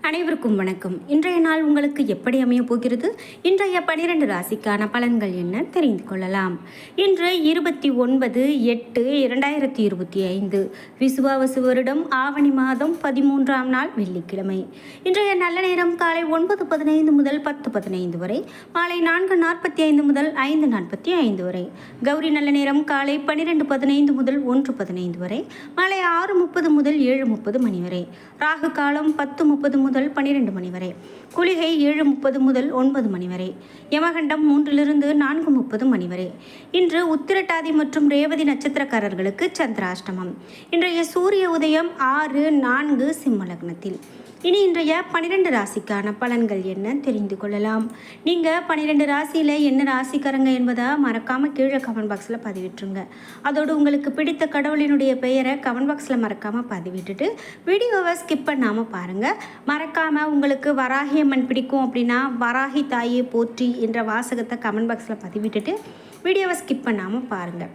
அனைவருக்கும் வணக்கம். இன்றைய நாள் உங்களுக்கு எப்படி அமைய போகிறது? இன்றைய பனிரெண்டு ராசிக்கான பலன்கள் என்ன? தெரிந்து கொள்ளலாம். இன்று இருபத்தி ஒன்பது எட்டு இரண்டாயிரத்தி இருபத்தி ஐந்து. விசுவாவசு வருடம் ஆவணி மாதம் பதிமூன்றாம் நாள் வெள்ளிக்கிழமை. இன்றைய நல்ல நேரம் காலை ஒன்பது பதினைந்து முதல் பத்து பதினைந்து வரை. மாலை நான்கு நாற்பத்தி ஐந்து முதல் ஐந்து நாற்பத்தி ஐந்து வரை. கௌரி நல்ல நேரம் காலை பனிரெண்டு பதினைந்து முதல் ஒன்று பதினைந்து வரை. மாலை ஆறு முப்பது முதல் ஏழு முப்பது மணி வரை. ராகு காலம் பத்து முப்பது முதல் பன்னிரெண்டு மணி வரை. குளிகை ஏழு முப்பது முதல் ஒன்பது மணி வரை. யமகண்டம் மூன்றிலிருந்து நான்கு முப்பது மணி வரை. இன்று உத்திரட்டாதி மற்றும் ரேவதி நட்சத்திரக்காரர்களுக்கு சந்திராஷ்டமம். இன்றைய சூரிய உதயம் ஆறு நான்கு சிம்ம லக்னத்தில். இனி இன்றைய பன்னிரெண்டு ராசிக்கான பலன்கள் என்ன தெரிந்து கொள்ளலாம். நீங்கள் பன்னிரெண்டு ராசியில் என்ன ராசிக்காரங்க என்பதை மறக்காமல் கீழே கமெண்ட் பாக்ஸில் பதிவிட்டுருங்க. அதோடு உங்களுக்கு பிடித்த கடவுளினுடைய பெயரை கமெண்ட் பாக்ஸில் மறக்காமல் பதிவிட்டுட்டு வீடியோவை ஸ்கிப் பண்ணாமல் பாருங்கள் மறக்காமல் உங்களுக்கு வராகி அம்மன் பிடிக்கும் அப்படின்னா வராகி தாயே போற்றி என்ற வாசகத்தை கமெண்ட் பாக்ஸில் பதிவிட்டுட்டு வீடியோவை ஸ்கிப் பண்ணாமல் பாருங்கள்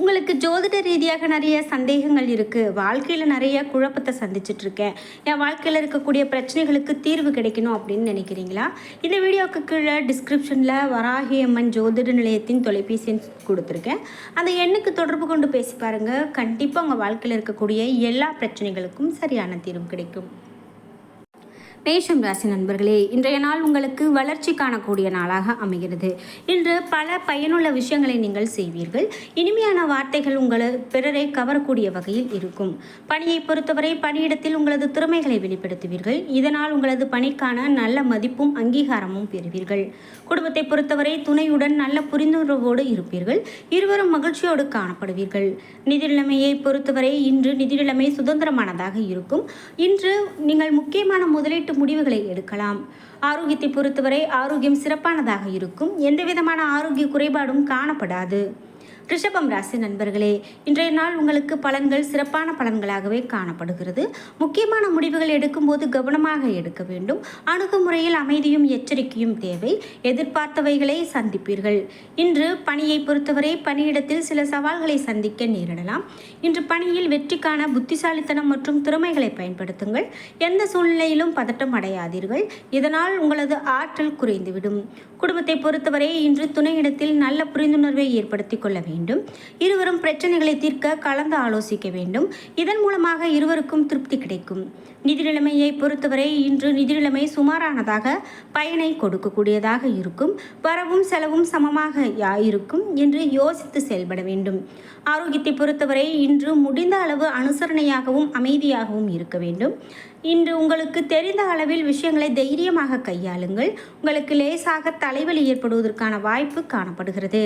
உங்களுக்கு ஜோதிட ரீதியாக நிறைய சந்தேகங்கள் இருக்குது வாழ்க்கையில் நிறைய குழப்பத்தை சந்திச்சுட்டு இருக்கேன். என் வாழ்க்கையில் இருக்கக்கூடிய பிரச்சனைகளுக்கு தீர்வு கிடைக்கணும் அப்படின்னு நினைக்கிறீங்களா? இந்த வீடியோவுக்கு கீழே டிஸ்கிரிப்ஷனில் வராகி அம்மன் ஜோதிட நிலையத்தின் தொலைபேசி எண் கொடுத்துருக்கேன். அந்த எண்ணுக்கு தொடர்பு கொண்டு பேசி பாருங்கள் கண்டிப்பாக உங்கள் வாழ்க்கையில் இருக்கக்கூடிய எல்லா பிரச்சனைகளுக்கும் சரியான தீர்வு கிடைக்கும். மேஷம் ராசி நண்பர்களே இன்றைய நாள் உங்களுக்கு வளர்ச்சி காணக்கூடிய நாளாக அமைகிறது. இன்று பல பயனுள்ள விஷயங்களை நீங்கள் செய்வீர்கள். இனிமையான வார்த்தைகள் உங்களை பிறரை கவரக்கூடிய வகையில் இருக்கும். பணியை பொறுத்தவரை பணியிடத்தில் உங்களது திறமைகளை வெளிப்படுத்துவீர்கள். இதனால் உங்களது பணிக்கான நல்ல மதிப்பும் அங்கீகாரமும் பெறுவீர்கள். குடும்பத்தை பொறுத்தவரை துணையுடன் நல்ல புரிந்துணர்வோடு இருப்பீர்கள். இருவரும் மகிழ்ச்சியோடு காணப்படுவீர்கள். நிதிநிலைமையை பொறுத்தவரை இன்று நிதிநிலைமை சுதந்திரமானதாக இருக்கும். இன்று நீங்கள் முக்கியமான முதலீட்டு முடிவுகளை எடுக்கலாம். ஆரோக்கியத்தை பொறுத்தவரை ஆரோக்கியம் சிறப்பானதாக இருக்கும். எந்தவிதமான ஆரோக்கிய குறைபாடும் காணப்படாது. ரிஷபம் ராசி நண்பர்களே இன்றைய நாள் உங்களுக்கு பலன்கள் சிறப்பான பலன்களாகவே காணப்படுகிறது. முக்கியமான முடிவுகள் எடுக்கும்போது கவனமாக எடுக்க வேண்டும். அணுகுமுறையில் அமைதியும் எச்சரிக்கையும் தேவை. எதிர்பார்த்தவைகளை சந்திப்பீர்கள். இன்று பணியை பொறுத்தவரை பணியிடத்தில் சில சவால்களை சந்திக்க நேரிடலாம். இன்று பணியில் வெற்றிக்கான புத்திசாலித்தனம் மற்றும் திறமைகளை பயன்படுத்துங்கள். எந்த சூழ்நிலையிலும் பதட்டம் அடையாதீர்கள். இதனால் உங்களது ஆற்றல் குறைந்துவிடும். குடும்பத்தை பொறுத்தவரை இன்று துணையிடத்தில் நல்ல புரிந்துணர்வை ஏற்படுத்திக் கொள்ள வேண்டும் வேண்டும். இருவரும் பிரச்சனைகளை தீர்க்க கலந்து ஆலோசிக்க வேண்டும். இதன் மூலமாக இருவருக்கும் திருப்தி கிடைக்கும். நிதி நிலைமையை பொறுத்தவரை இன்று நிதி நிலைமை சுமாரானதாக பயனை கொடுக்கக்கூடியதாக இருக்கும். வரவும் செலவும் சமமாக யா இருக்கும் என்று யோசித்து செயல்பட வேண்டும். ஆரோக்கியத்தை பொறுத்தவரை இன்று முடிந்த அளவு அனுசரணையாகவும் அமைதியாகவும் இருக்க வேண்டும். இன்று உங்களுக்கு தெரிந்த அளவில் விஷயங்களை தைரியமாக கையாளுங்கள். உங்களுக்கு லேசாக தலைவலி ஏற்படுவதற்கான வாய்ப்பு காணப்படுகிறது.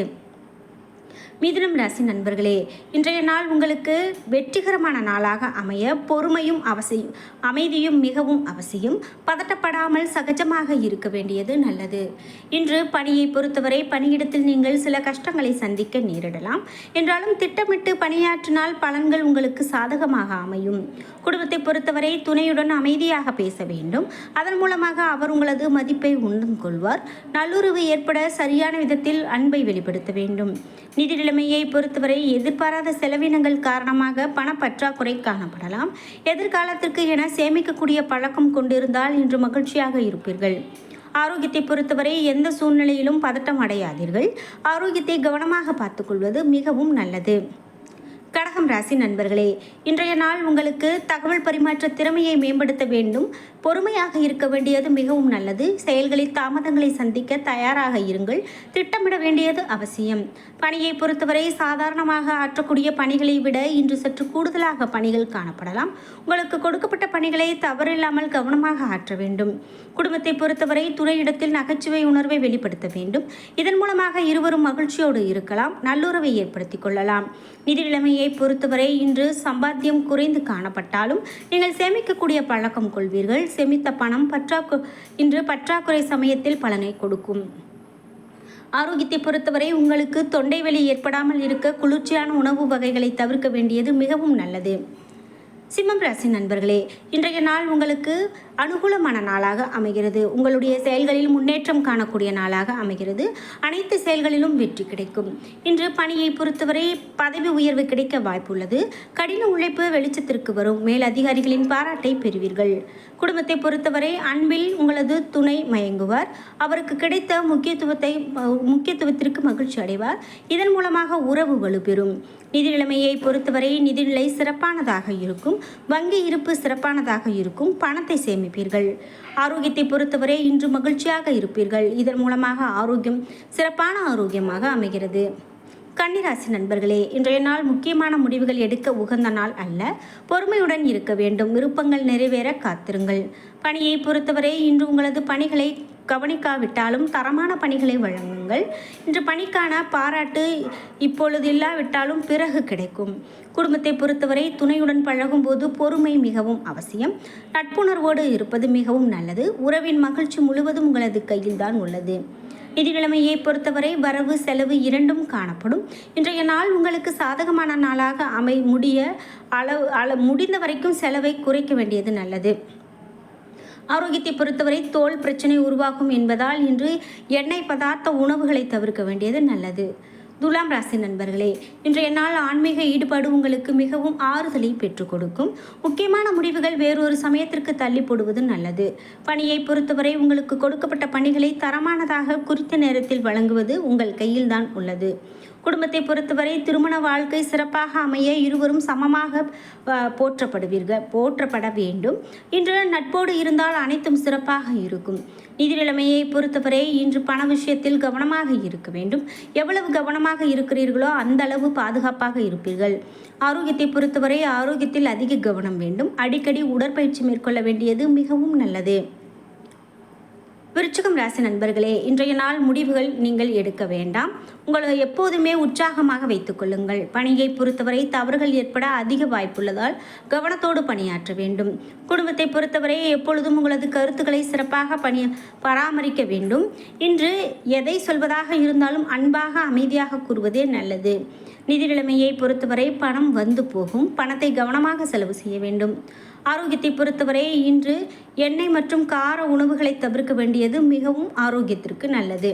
மிதுனம் ராசி நண்பர்களே இன்றைய நாள் உங்களுக்கு வெற்றிகரமான நாளாக அமைய பொறுமையும் அவசியம் அமைதியும் மிகவும் அவசியம். பதட்டப்படாமல் சகஜமாக இருக்க வேண்டியது நல்லது. இன்று பணியை பொறுத்தவரை பணியிடத்தில் நீங்கள் சில கஷ்டங்களை சந்திக்க நேரிடலாம். என்றாலும் திட்டமிட்டு பணியாற்றினால் பலன்கள் உங்களுக்கு சாதகமாக அமையும். குடும்பத்தை பொறுத்தவரை துணையுடன் அமைதியாக பேச வேண்டும். அதன் மூலமாக அவர் உங்களது மதிப்பை உண்டும் கொள்வார். நல்லுறவு ஏற்பட சரியான விதத்தில் அன்பை வெளிப்படுத்த வேண்டும். நிதி நிலைமையை பொறுத்தவரை எதிர்பாராத செலவினங்கள் காரணமாக பணப்பற்றாக்குறை காணப்படலாம். எதிர்காலத்திற்கு என சேமிக்கக்கூடிய பழக்கம் கொண்டிருந்தால் இன்று மகிழ்ச்சியாக இருப்பீர்கள். ஆரோக்கியத்தை பொறுத்தவரை எந்த சூழ்நிலையிலும் பதட்டம் அடையாதீர்கள். ஆரோக்கியத்தை கவனமாக பார்த்துக்கொள்வது மிகவும் நல்லது. கடகம் ராசி நண்பர்களே இன்றைய நாள் உங்களுக்கு தகவல் பரிமாற்ற திறமையை மேம்படுத்த வேண்டும். பொறுமையாக இருக்க வேண்டியது மிகவும் நல்லது. செயல்களில் தாமதங்களை சந்திக்க தயாராக இருங்கள். திட்டமிட வேண்டியது அவசியம். பணியை பொறுத்தவரை சாதாரணமாக ஆற்றக்கூடிய பணிகளை விட இன்று சற்று கூடுதலாக பணிகள் காணப்படலாம். உங்களுக்கு கொடுக்கப்பட்ட பணிகளை தவறில்லாமல் கவனமாக ஆற்ற வேண்டும். குடும்பத்தை பொறுத்தவரை துறையிடத்தில் நகைச்சுவை உணர்வை வெளிப்படுத்த வேண்டும். இதன் மூலமாக இருவரும் மகிழ்ச்சியோடு இருக்கலாம். நல்லுறவை ஏற்படுத்திக் கொள்ளலாம். நிதி நிலைமையை பொறுத்தவரை இன்று சம்பாத்தியம் குறைந்து காணப்பட்டாலும் நீங்கள் சேமிக்கக்கூடிய பழக்கம் கொள்வீர்கள். சேமித்த பணம் பற்றாக்கு இன்று பற்றாக்குறை சமயத்தில் பலனை கொடுக்கும். ஆரோக்கியத்தை பொறுத்தவரை உங்களுக்கு தொண்டை வலி ஏற்படாமல் இருக்க குளிர்ச்சியான உணவு வகைகளை தவிர்க்க வேண்டியது மிகவும் நல்லது. சிம்மம் ராசி நண்பர்களே இன்றைய நாள் உங்களுக்கு அனுகூலமான நாளாக அமைகிறது. உங்களுடைய செயல்களில் முன்னேற்றம் காணக்கூடிய நாளாக அமைகிறது. அனைத்து செயல்களிலும் வெற்றி கிடைக்கும். இன்று பணியை பொறுத்தவரை பதவி உயர்வு கிடைக்க வாய்ப்புள்ளது. கடின உழைப்பு வெளிச்சத்திற்கு வரும். மேல் அதிகாரிகளின் பாராட்டை பெறுவீர்கள். குடும்பத்தை பொறுத்தவரை அன்பில் உங்களது துணை மயங்குவார். அவருக்கு கிடைத்த முக்கியத்துவத்தை முக்கியத்துவத்திற்கு மகிழ்ச்சி அடைவார். இதன் மூலமாக உறவு வலுப்பெறும். நிதி நிலைமையை பொறுத்தவரை நிதிநிலை சிறப்பானதாக இருக்கும். வங்கி இருப்பு சிறப்பானதாக இருக்கும் பணத்தை சேமிப்பீர்கள். ஆரோக்கியத்தை பொறுத்தவரை இன்று மகிழ்ச்சியாக இருப்பீர்கள். இதன் மூலமாக ஆரோக்கியம் சிறப்பான ஆரோக்கியமாக அமைகிறது. கன்னிராசி நண்பர்களே இன்றைய நாள் முக்கியமான முடிவுகள் எடுக்க உகந்த நாள் அல்ல. பொறுமையுடன் இருக்க வேண்டும். விருப்பங்கள் நிறைவேற காத்திருங்கள். பணியை பொறுத்தவரை இன்று உங்களது பணிகளை கவனிக்காவிட்டாலும் தரமான பணிகளை வழங்குங்கள். இன்று பணிக்கான பாராட்டு இப்பொழுது இல்லாவிட்டாலும் பிறகு கிடைக்கும். குடும்பத்தை பொறுத்தவரை துணையுடன் பழகும்போது பொறுமை மிகவும் அவசியம். நட்புணர்வோடு இருப்பது மிகவும் நல்லது. உறவின் மகிழ்ச்சி முழுவதும் உங்களது கையில்தான் உள்ளது. நிதிக்கிழமையை பொறுத்தவரை வரவு செலவு இரண்டும் காணப்படும். இன்றைய நாள் உங்களுக்கு சாதகமான நாளாக அமை முடிய அளவு அள முடிந்த வரைக்கும் செலவை குறைக்க வேண்டியது நல்லது. ஆரோக்கியத்தை பொறுத்தவரை தோல் பிரச்சனை உருவாகும் என்பதால் இன்று எண்ணெய் பதார்த்த உணவுகளை தவிர்க்க வேண்டியது நல்லது. துலாம் ராசி நண்பர்களே இன்றைய நாள் ஆன்மீக ஈடுபாடு உங்களுக்கு மிகவும் ஆறுதலை பெற்றுக் கொடுக்கும். முக்கியமான முடிவுகள் வேறொரு சமயத்திற்கு தள்ளி போடுவது நல்லது. பணியை பொறுத்தவரை உங்களுக்கு கொடுக்கப்பட்ட பணிகளை தரமானதாக குறித்த நேரத்தில் வழங்குவது உங்கள் கையில்தான் உள்ளது. குடும்பத்தை பொறுத்தவரை திருமண வாழ்க்கை சிறப்பாக அமைய இருவரும் சமமாக போற்றப்படுவீர்கள் போற்றப்பட வேண்டும். இன்று நட்போடு இருந்தால் அனைத்தும் சிறப்பாக இருக்கும். நிதி நிலைமையை பொறுத்தவரை இன்று பண விஷயத்தில் கவனமாக இருக்க வேண்டும். எவ்வளவு கவனமாக இருக்கிறீர்களோ அந்த அளவு பாதுகாப்பாக இருப்பீர்கள். ஆரோக்கியத்தை பொறுத்தவரை ஆரோக்கியத்தில் அதிக கவனம் வேண்டும். அடிக்கடி உடற்பயிற்சி மேற்கொள்ள வேண்டியது மிகவும் நல்லது. விருச்சிகம் ராசி நண்பர்களே இன்றைய நாள் முடிவுகள் நீங்கள் எடுக்க வேண்டாம். உங்களை எப்போதுமே உற்சாகமாக வைத்துக்கொள்ளுங்கள் பணியை பொறுத்தவரை தவறுகள் ஏற்பட அதிக வாய்ப்புள்ளதால் கவனத்தோடு பணியாற்ற வேண்டும். குடும்பத்தை பொறுத்தவரை எப்பொழுதும் உங்களது கருத்துக்களை சிறப்பாக பணி பராமரிக்க வேண்டும். இன்று எதை சொல்வதாக இருந்தாலும் அன்பாக அமைதியாக கூறுவதே நல்லது. நிதி நிலைமையை பொறுத்தவரை பணம் வந்து போகும். பணத்தை கவனமாக செலவு செய்ய வேண்டும். ஆரோக்கியத்தை பொறுத்தவரை இன்று எண்ணெய் மற்றும் கார உணவுகளை தவிர்க்க வேண்டியது மிகவும் ஆரோக்கியத்திற்கு நல்லது.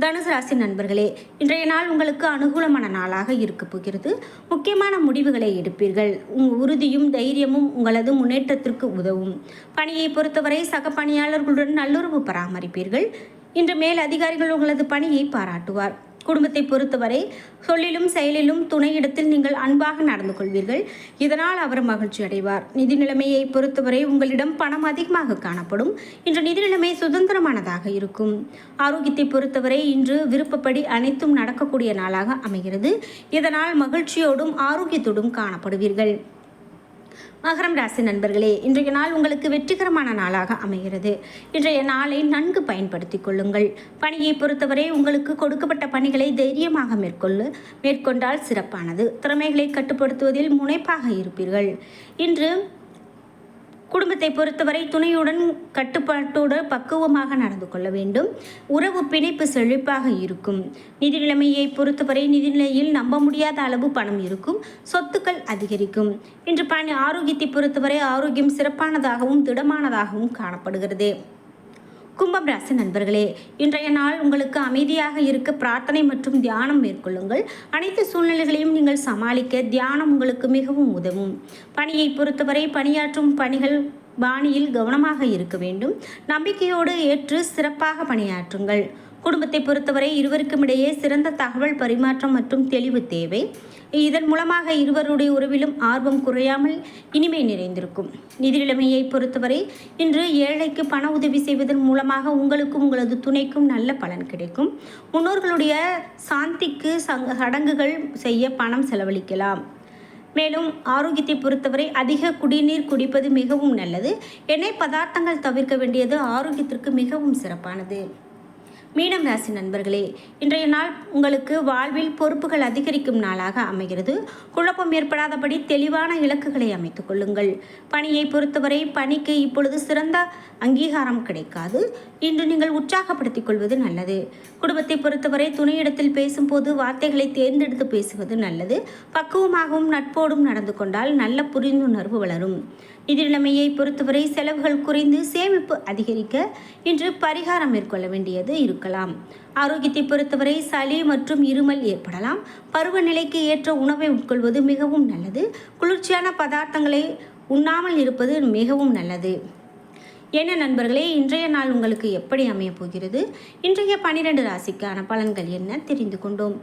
தனுசு ராசி நண்பர்களே இன்றைய நாள் உங்களுக்கு அனுகூலமான நாளாக இருக்க போகிறது. முக்கியமான முடிவுகளை எடுப்பீர்கள். உங் உறுதியும் தைரியமும் உங்களது முன்னேற்றத்திற்கு உதவும். பணியை பொறுத்தவரை சக பணியாளர்களுடன் நல்லுறவு பராமரிப்பீர்கள். இன்று மேல் அதிகாரிகள் உங்களது பணியை பாராட்டுவார். குடும்பத்தை பொறுத்தவரை சொல்லிலும் செயலிலும் துணையிடத்தில் நீங்கள் அன்பாக நடந்து கொள்வீர்கள். இதனால் அவர் மகிழ்ச்சி அடைவார். நிதி நிலைமையை பொறுத்தவரை உங்களிடம் பணம் அதிகமாக காணப்படும். இன்று நிதி நிலைமை சுதந்திரமானதாக இருக்கும். ஆரோக்கியத்தை பொறுத்தவரை இன்று விருப்பப்படி அனைத்தும் நடக்கக்கூடிய நாளாக அமைகிறது. இதனால் மகிழ்ச்சியோடும் ஆரோக்கியத்தோடும் காணப்படுவீர்கள். மகரம் ராசி நண்பர்களே இன்றைய நாள் உங்களுக்கு வெற்றிகரமான நாளாக அமைகிறது. இன்றைய நாளை நன்கு பயன்படுத்திக் கொள்ளுங்கள். பணியை பொறுத்தவரை உங்களுக்கு கொடுக்கப்பட்ட பணிகளை தைரியமாக மேற்கொள்ளு மேற்கொண்டால் சிறப்பானது. திறமைகளை கட்டுப்படுத்துவதில் முனைப்பாக இருப்பீர்கள். இன்று குடும்பத்தை பொறுத்தவரை துணையுடன் கட்டுப்பாட்டோடு பக்குவமாக நடந்து கொள்ள வேண்டும். உறவு பிணைப்பு செழிப்பாக இருக்கும். நிதி நிலைமையை பொறுத்தவரை நிதிநிலையில் நம்ப முடியாத அளவு பணம் இருக்கும். சொத்துக்கள் அதிகரிக்கும். இன்று பணி ஆரோக்கியத்தை பொறுத்தவரை ஆரோக்கியம் சிறப்பானதாகவும் திடமானதாகவும் காணப்படுகிறது. கும்பம் ராசி நண்பர்களே இன்றைய நாள் உங்களுக்கு அமைதியாக இருக்க பிரார்த்தனை மற்றும் தியானம் மேற்கொள்ளுங்கள். அனைத்து சூழ்நிலைகளையும் நீங்கள் சமாளிக்க தியானம் உங்களுக்கு மிகவும் உதவும். பணியை பொறுத்தவரை பணியாற்றும் பணிகள் பாணியில் கவனமாக இருக்க வேண்டும். நம்பிக்கையோடு ஏற்று சிறப்பாக பணியாற்றுங்கள். குடும்பத்தை பொறுத்தவரை இருவருக்கும் இடையே சிறந்த தகவல் பரிமாற்றம் மற்றும் தெளிவு தேவை. இதன் மூலமாக இருவருடைய உறவிலும் ஆர்வம் குறையாமல் இனிமை நிறைந்திருக்கும். நிதி நிலைமையை பொறுத்தவரை இன்று ஏழைக்கு பண உதவி செய்வதன் மூலமாக உங்களுக்கும் உங்களது துணைக்கும் நல்ல பலன் கிடைக்கும். முன்னோர்களுடைய சாந்திக்கு சங்க சடங்குகள் செய்ய பணம் செலவழிக்கலாம். மேலும் ஆரோக்கியத்தை பொறுத்தவரை அதிக குடிநீர் குடிப்பது மிகவும் நல்லது. எண்ணெய் பதார்த்தங்கள் தவிர்க்க வேண்டியது ஆரோக்கியத்திற்கு மிகவும் சிறப்பானது. மீனம் ராசி நண்பர்களே இன்றைய நாள் உங்களுக்கு வாழ்வில் பொறுப்புகள் அதிகரிக்கும் நாளாக அமைகிறது. குழப்பம் ஏற்படாதபடி தெளிவான இலக்குகளை அமைத்துக் கொள்ளுங்கள். பணியை பொறுத்தவரை பணிக்கு இப்பொழுது சிறந்த அங்கீகாரம் கிடைக்காது. இன்று நீங்கள் உற்சாகப்படுத்திக் கொள்வது நல்லது. குடும்பத்தை பொறுத்தவரை துணையிடத்தில் பேசும்போது வார்த்தைகளை தேர்ந்தெடுத்து பேசுவது நல்லது. பக்குவமாகவும் நட்போடும் நடந்து கொண்டால் நல்ல புரிந்துணர்வு வளரும். நிதிநிலைமையை பொறுத்தவரை செலவுகள் குறைந்து சேமிப்பு அதிகரிக்க இன்று பரிகாரம் மேற்கொள்ள வேண்டியது இருக்கலாம். ஆரோக்கியத்தை பொறுத்தவரை சளி மற்றும் இருமல் ஏற்படலாம். பருவநிலைக்கு ஏற்ற உணவை உட்கொள்வது மிகவும் நல்லது. குளிர்ச்சியான பதார்த்தங்களை உண்ணாமல் இருப்பது மிகவும் நல்லது. என்ன நண்பர்களே இன்றைய நாள் உங்களுக்கு எப்படி அமையப் போகிறது? இன்றைய பன்னிரெண்டு ராசிக்கான பலன்கள் என்ன? தெரிந்து கொண்டோம்.